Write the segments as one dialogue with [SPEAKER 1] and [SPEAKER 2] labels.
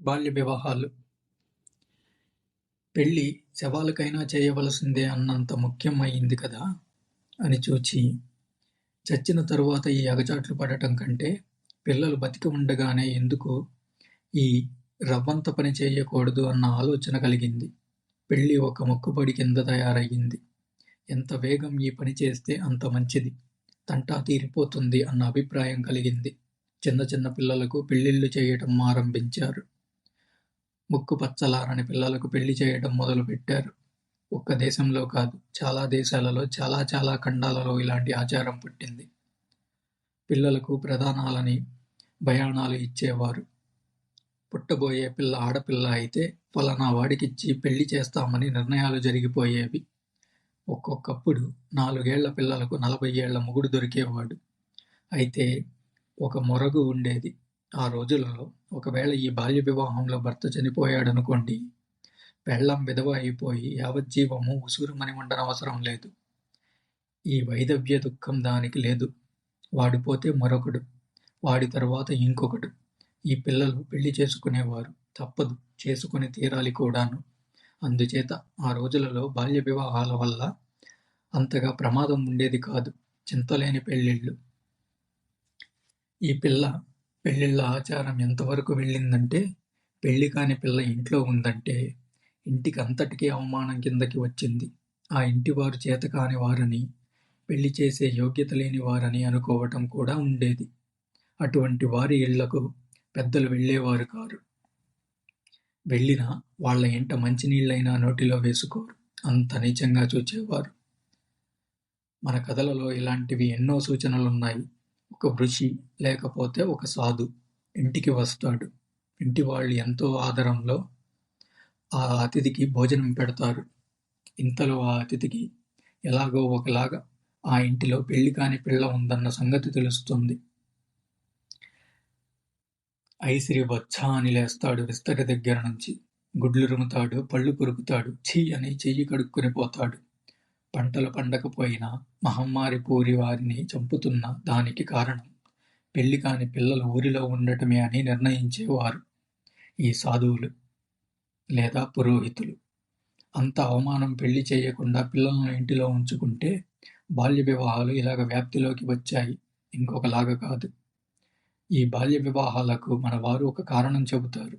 [SPEAKER 1] బాల్య వివాహాలు. పెళ్ళి శవాలకైనా చేయవలసిందే అన్నంత ముఖ్యం అయింది కదా అని చూచి చచ్చిన తరువాత ఈ అగచాట్లు పడటం కంటే పిల్లలు బతికి ఉండగానే ఎందుకు ఈ రవ్వంత పని చేయకూడదు అన్న ఆలోచన కలిగింది. పెళ్ళి ఒక మొక్కుబడి కింద తయారయ్యింది. ఎంత వేగం ఈ పని చేస్తే అంత మంచిది. తంటా తీరిపోతుంది అన్న అభిప్రాయం కలిగింది. చిన్న చిన్న పిల్లలకు పెళ్ళిళ్ళు చేయటం ఆరంభించారు. ముక్కు పచ్చలారని పిల్లలకు పెళ్ళి చేయడం మొదలుపెట్టారు. ఒక్క దేశంలో కాదు చాలా దేశాలలో చాలా చాలా ఖండాలలో ఇలాంటి ఆచారం పుట్టింది. పిల్లలకు ప్రధానాలని భయాణాలు ఇచ్చేవారు. పుట్టబోయే పిల్ల ఆడపిల్ల అయితే ఫలానా వాడికిచ్చి పెళ్ళి చేస్తామని నిర్ణయాలు జరిగిపోయేవి. ఒక్కొక్కప్పుడు నాలుగేళ్ళ పిల్లలకు నలభై ఏళ్ళ మొగుడు దొరికేవాడు. అయితే ఒక మొరగు ఉండేది. ఆ రోజులలో ఒకవేళ ఈ బాల్య వివాహంలో భర్త చనిపోయాడనుకోండి పెళ్ళం విధవ అయిపోయి యావజ్జీవము ఉసురుమని ఉండనవసరం లేదు. ఈ వైదవ్య దుఃఖం దానికి లేదు. వాడిపోతే మరొకడు వాడి తర్వాత ఇంకొకడు. ఈ పిల్లలు పెళ్ళి చేసుకునేవారు తప్పదు చేసుకుని తీరాలి కూడాను. అందుచేత ఆ రోజులలో బాల్య వివాహాల వల్ల అంతగా ప్రమాదం ఉండేది కాదు చింతలేని పెళ్ళిళ్ళు. ఈ పిల్ల పెళ్ళిళ్ళ ఆచారం ఎంతవరకు వెళ్ళిందంటే పెళ్ళి కాని పిల్ల ఇంట్లో ఉందంటే ఇంటికి అంతటికీ అవమానం కిందకి వచ్చింది. ఆ ఇంటివారు చేతకాని వారని పెళ్ళి చేసే యోగ్యత లేని వారని అనుకోవటం కూడా ఉండేది. అటువంటి వారి ఇళ్ళకు పెద్దలు వెళ్ళేవారు కారు. వెళ్ళినా వాళ్ళ ఇంట మంచినీళ్ళైనా నోటిలో వేసుకోరు. అంత నీచంగా చూచేవారు. మన కథలలో ఇలాంటివి ఎన్నో సూచనలున్నాయి. ఒక ఋషి లేకపోతే ఒక సాధు ఇంటికి వస్తాడు. ఇంటి వాళ్ళు ఎంతో ఆదరంలో ఆ అతిథికి భోజనం పెడతారు. ఇంతలో ఆ అతిథికి ఎలాగో ఒకలాగా ఆ ఇంటిలో పెళ్ళి కాని పిల్ల ఉందన్న సంగతి తెలుస్తుంది. ఐసిరి వచ్చా అని లేస్తాడు విస్తరి దగ్గర నుంచి. గుడ్లు రుముతాడు పళ్ళు కొరుకుతాడు. ఛీ అని చెయ్యి కడుక్కుని పోతాడు. పంటలు పండకపోయినా మహమ్మారి పూరి వారిని చంపుతున్న దానికి కారణం పెళ్ళి కాని పిల్లలు ఊరిలో ఉండటమే అని నిర్ణయించేవారు ఈ సాధువులు లేదా పురోహితులు. అంత అవమానం పెళ్ళి చేయకుండా పిల్లలను ఇంటిలో ఉంచుకుంటే బాల్య వివాహాలు ఇలాగ వ్యాప్తిలోకి వచ్చాయి. ఇంకొకలాగా కాదు. ఈ బాల్య వివాహాలకు మన వారు ఒక కారణం చెబుతారు.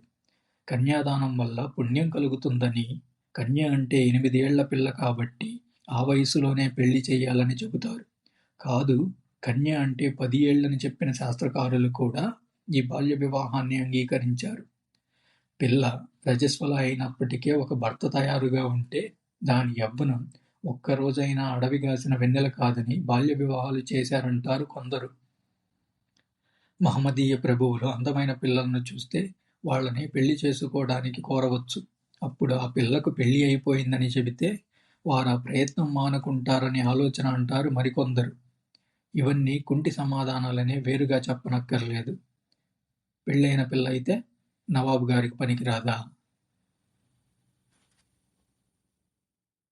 [SPEAKER 1] కన్యాదానం వల్ల పుణ్యం కలుగుతుందని కన్య అంటే ఎనిమిదేళ్ళ పిల్ల కాబట్టి ఆ వయసులోనే పెళ్ళి చేయాలని చెబుతారు. కాదు కన్య అంటే పది ఏళ్ళని చెప్పిన శాస్త్రకారులు కూడా ఈ బాల్య వివాహాన్ని అంగీకరించారు. పిల్ల రజస్వల అయినప్పటికే ఒక భర్త తయారుగా ఉంటే దాని యవ్వనం ఒక్కరోజైనా అడవిగాసిన వెన్నెల కాదని బాల్య వివాహాలు చేశారంటారు కొందరు. మహమ్మదీయ ప్రభువులు అందమైన పిల్లలను చూస్తే వాళ్ళని పెళ్ళి చేసుకోవడానికి కోరవచ్చు. అప్పుడు ఆ పిల్లకు పెళ్ళి అయిపోయిందని చెబితే వారు ఆ ప్రయత్నం మానకుంటారని ఆలోచన అంటారు మరికొందరు. ఇవన్నీ కుంటి సమాధానాలనే వేరుగా చెప్పనక్కర్లేదు. పెళ్ళైన పిల్ల అయితే నవాబు గారికి పనికిరాదా?